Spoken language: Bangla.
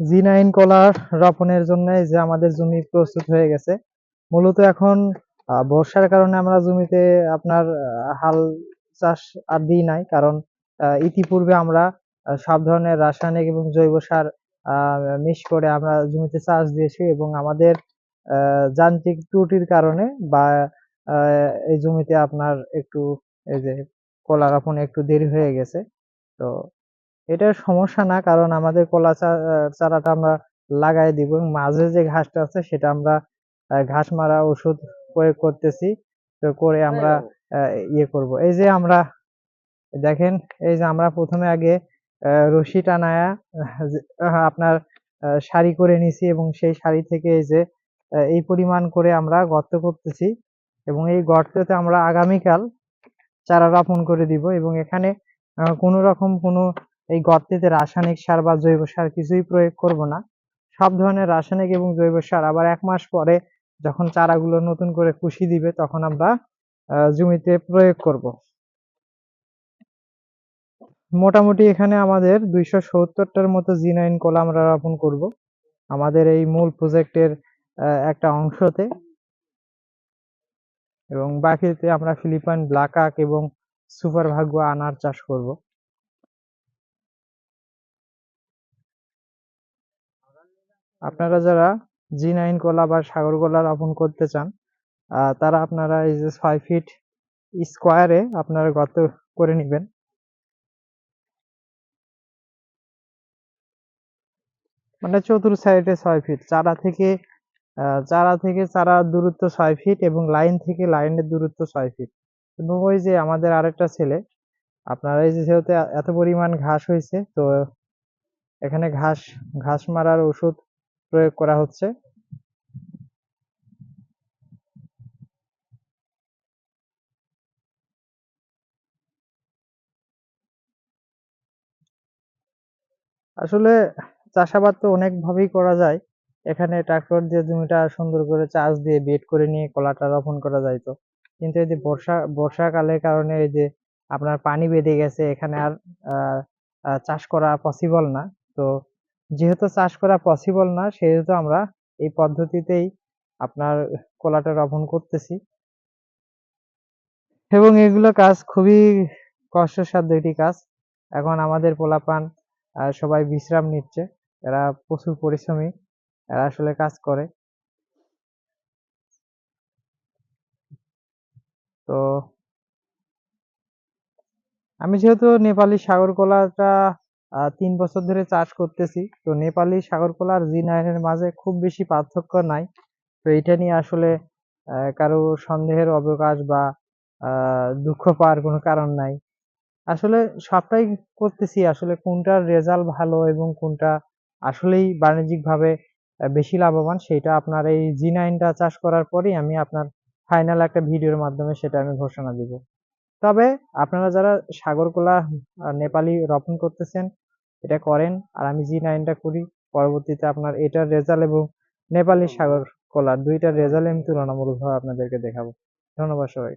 জি নাইন কলা রোপণের জন্য যে আমাদের জমি প্রস্তুত হয়ে গেছে। মূলত এখন বর্ষার কারণে আমরা জমিতে আপনার হাল চাষ আর দিই নাই। কারণ ইতিপূর্বে আমরা সব ধরনের রাসায়নিক এবং জৈব সার মিশ করে আমরা জমিতে চাষ দিয়েছি এবং আমাদের যান্ত্রিক ত্রুটির কারণে বা এই জমিতে আপনার একটু, এই যে কলা রোপণে একটু দেরি হয়ে গেছে। তো এটা সমস্যা না কারণ আমাদের কলা চারাটা আমরা লাগাই দিব এবং মাঝে যে ঘাসটা আছে সেটা আমরা ঘাস মারা ওষুধ প্রয়োগ করতেছি তো করে আমরা ইয়ে করব। এই যে আমরা দেখেন এই যে আমরা প্রথমে আগে রশি টানায়া আপনার সারি করে নিছি এবং সেই সারি থেকে এই যে এই পরিমাণ করে আমরা গর্ত করতেছি এবং এই গর্ততে আমরা আগামীকাল চারা রোপণ করে দিব এবং এখানে কোনো রকম কোনো এই গর্তেতে রাসায়নিক সার বা জৈব সার কিছুই প্রয়োগ করব না। সব ধরনের রাসায়নিক এবং জৈব সার আবার এক মাস পরে যখন চারাগুলো নতুন করে কুশি দিবে, তখন আমরা জমিতে প্রয়োগ করব। মোটামুটি এখানে আমাদের দুইশো সত্তরটার মতো জি নাইন কলা আমরা রোপণ করব। আমাদের এই মূল প্রজেক্টের একটা অংশতে। এবং বাকিতে আমরা ফিলিপাইন ব্ল্যাক এবং সুপার ভাগ্য আনার চাষ করব। আপনারা যারা জি নাইন কলা বা সাগর কলা রোপণ করতে চান তারা আপনারা এই যে ছয় ফিট স্কোয়ারে আপনারা গর্ত করে নেবেন। মানে চতুর সাইডে ছয় ফিট চারা থেকে চারা থেকে চারা দূরত্ব ছয় ফিট এবং লাইন থেকে লাইনের দূরত্ব ছয় ফিট এবং ওই যে আমাদের আরেকটা ছেলে, আপনার এই যেহেতু এত পরিমাণ ঘাস হয়েছে, তো এখানে ঘাস ঘাস মারার ওষুধ প্রয়োগ করা হচ্ছে। আসলে চাষাবাদ তো অনেক ভাবেই করা যায়। এখানে ট্রাক্টর দিয়ে জমিটা সুন্দর করে চাষ দিয়ে বেড করে নিয়ে কলাটা রোপণ করা যায় তো। কিন্তু এই যে বর্ষা, বর্ষাকালের কারণে এই যে আপনার পানি বেঁধে গেছে, এখানে আর চাষ করা পসিবল না। তো যেহেতু চাষ করা পসিবল না, সেহেতু আমরা এই পদ্ধতিতেই আপনার কলাটা রোপণ করতেছি। এবং এগুলো কাজ খুবই কষ্টসাধ্য একটি কাজ। এখন আমাদের পোলাপান সবাই বিশ্রাম নিচ্ছে। এরা প্রচুর পরিশ্রমী, এরা আসলে কাজ করে। তো আমি যেহেতু নেপালি সাগর কলাটা তিন বছর ধরে চাষ করতেছি। তো নেপালি সাগর কলা আর জি নাইনের মাঝে খুব বেশি পার্থক্য নাই। তো এটা নিয়ে আসলে কারও সন্দেহের অবকাশ বা দুঃখ পাওয়ার কোনো কারণ নাই। আসলে সবটাই করতেছি, আসলে কোনটার রেজাল্ট ভালো এবং কোনটা আসলেই বাণিজ্যিক ভাবে বেশি লাভবান, সেটা আপনার এই জি নাইনটা চাষ করার পরেই আমি আপনার ফাইনাল একটা ভিডিওর মাধ্যমে সেটা আমি ঘোষণা দিব। তবে আপনারা যারা সাগরকোলা নেপালি রোপণ করতেছেন, এটা করেন। আর আমি জি নাইনটা করি। পরবর্তীতে আপনার এটার রেজাল্ট এবং নেপালি সাগর কলার দুইটার রেজাল্ট আমি তুলনামূলকভাবে আপনাদেরকে দেখাবো। ধন্যবাদ সবাই